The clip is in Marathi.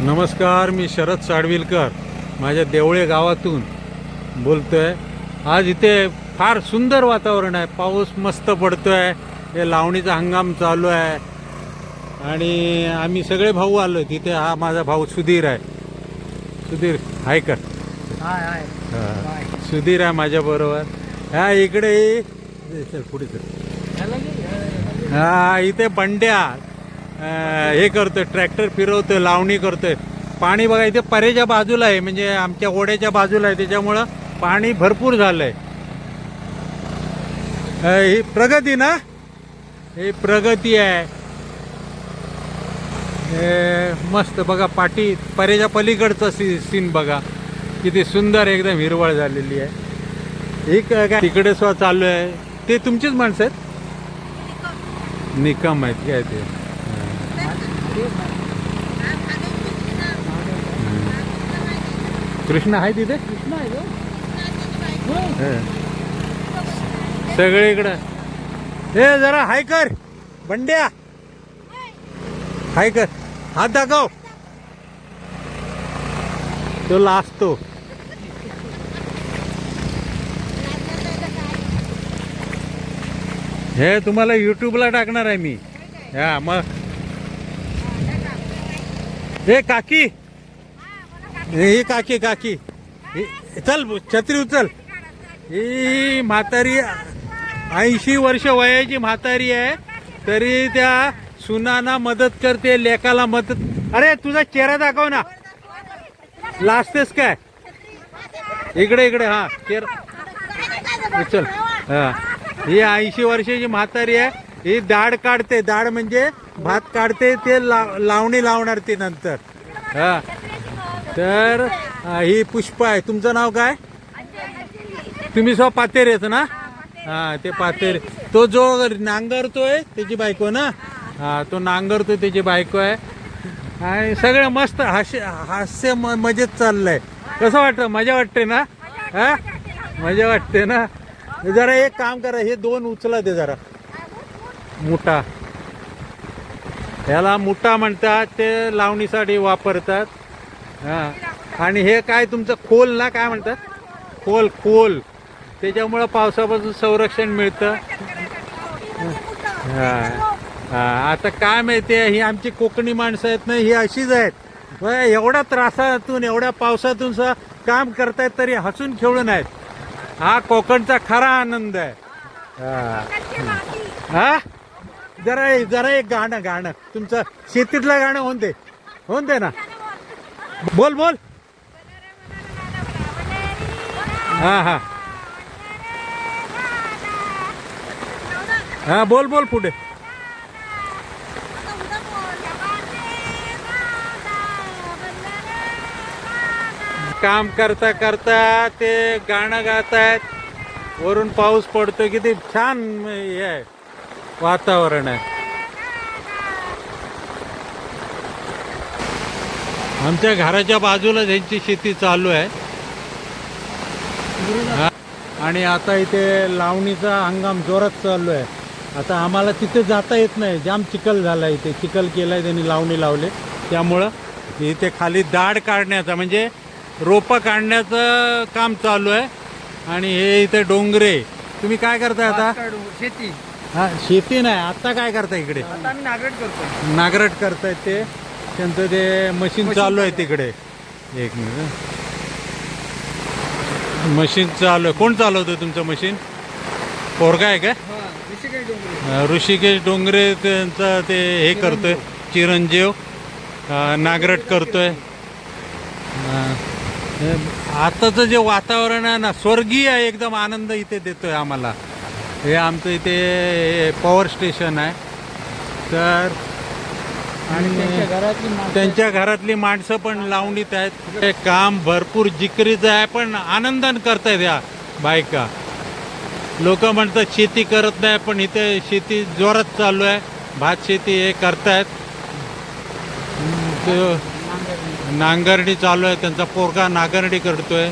नमस्कार मी शरद साडविलकर माझ्या देवळे गावातून बोलतोय. आज इथे फार सुंदर वातावरण आहे. पाऊस मस्त पडतोय. हे लावणीचा हंगाम चालू आहे. आणि आम्ही सगळे भाऊ आलो तिथे हा माझा भाऊ सुधीर आहे. सुधीर हाय कर. हाय हाय. सुधीर आहे माझ्याबरोबर ह्या इकडे पुढे हा इथे बंड्या. हे करतोय ट्रॅक्टर फिरवतोय लावणी करतोय. पाणी बघा इथे परेच्या बाजूला आहे म्हणजे आमच्या ओढ्याच्या बाजूला आहे त्याच्यामुळं पाणी भरपूर झालंय. अं, ही प्रगती ना? ही प्रगती आहे. हे मस्त बघा पाठी परेच्या पलीकडचा सी सीन बघा. किती सुंदर एकदम हिरवळ झालेली आहे. ही काय तिकडे सुद्धा चालू आहे. ते तुमचीच माणसं आहेत? निकम आहेत काय ते? कृष्ण आहे तिथे? हं. सगळीकडं. हे जरा हाय कर. बंड्या. हाय कर. हात दाखव. तो लाजतो. हे तुम्हाला युट्यूबला टाकणार आहे मी. हा मग हे काकी. ही काकी काकी. चल छत्री उचल. ही म्हातारी ऐंशी वर्ष वयाची म्हातारी आहे. तरी त्या सुनाना मदत करते लेकाला मदत. अरे तुझा चेहरा दाखव ना. लाजतेस काय? इकडे इकडे हा चेहरा. उचल. हा. ही ऐंशी वर्षाची म्हातारी आहे. ही दाढ काढते. दाढ म्हणजे भात काढते ते ला- लावणी लावणार ते नंतर. हा. तर ही पुष्पा आहे. तुमचं नाव काय? तुम्ही स्व पातेरेच ना? हा ते पातेरे. तो जो नांगरतोय त्याची बायको ना? हा तो नांगरतोय त्याची बायको आहे. आणि सगळं मस्त हास्य हास्य म- मजेत चाललंय. कसं वाटतं मजा वाटते ना? हा? मजा वाटते ना? जरा एक काम करा हे दोन उचला ते जरा. मोठा. याला मुठा म्हणतात ते लावणीसाठी वापरतात. हां. आणि हे काय तुमचं खोल ना काय म्हणतात? खोल खोल. त्याच्यामुळं पावसापासून संरक्षण मिळतं. हां. आता काय माहिती आहे ही आमची कोकणी माणसं आहेत ना ही अशीच आहेत. बरं, एवढ्या त्रासातून एवढ्या पावसातून सुद्धा काम करतायत तरी हसून खेळून आहेत हा कोकणचा खरा आनंद आहे. हां. हा? जरा जरा एक गाणं गाणं. तुमचं शेतीतलं गाणं होऊन दे. होऊन दे ना. बोल बोल. हा हा. हा बोल बोल पुढे. काम करता करता ते गाणं गातायत. वरून पाऊस पडतो किती छान हे आहे. वातावरण आहे. आमच्या घराच्या बाजूला त्यांची शेती चालू आहे. हा. आणि आता इथे लावणीचा हंगाम जोरात चालू आहे. आता आम्हाला तिथे जाता येत नाही. जाम चिखल झाला इथे. चिखल केलाय त्यांनी लावणी लावले. त्यामुळं इथे खाली दाढ काढण्याचा म्हणजे रोपं काढण्याचं काम चालू आहे. आणि हे इथे डोंगरे. तुम्ही काय करताय आता? शेती. हा शेती नाही आता काय करताय इकडे? आता आम्ही नागरेट करतो नागरट करतायत ते. त्यांचं ते मशीन चालू आहे तिकडे. एक मिनिट मशीन चालू आहे. कोण चालवतं तुमचं मशीन पोरगा आहे हा ऋषिकेश डोंगरे. अं, ऋषिकेश डोंगरे त्यांचं ते हे करतोय चिरंजीव. अं, नागरट करतोय. अं, हे आताचं जे वातावरण आहे ना स्वर्गीय एकदम आनंद इथे देतोय आम्हाला. हे आमचं इथे पॉवर स्टेशन आहे. तर आणि त्यांच्या घरातली माणसं- त्यांच्या घरातली माणसं पण लावणीत आहेत. हे काम भरपूर जिकरीचं आहे पण आनंदानं करतायत या बायका. लोक म्हणतात शेती करत नाही पण इथे शेती जोरात चालू आहे. भात शेती हे करतायत. ते. नांगरणी चालू आहे त्यांचा पोरगा नांगरणी करतोय.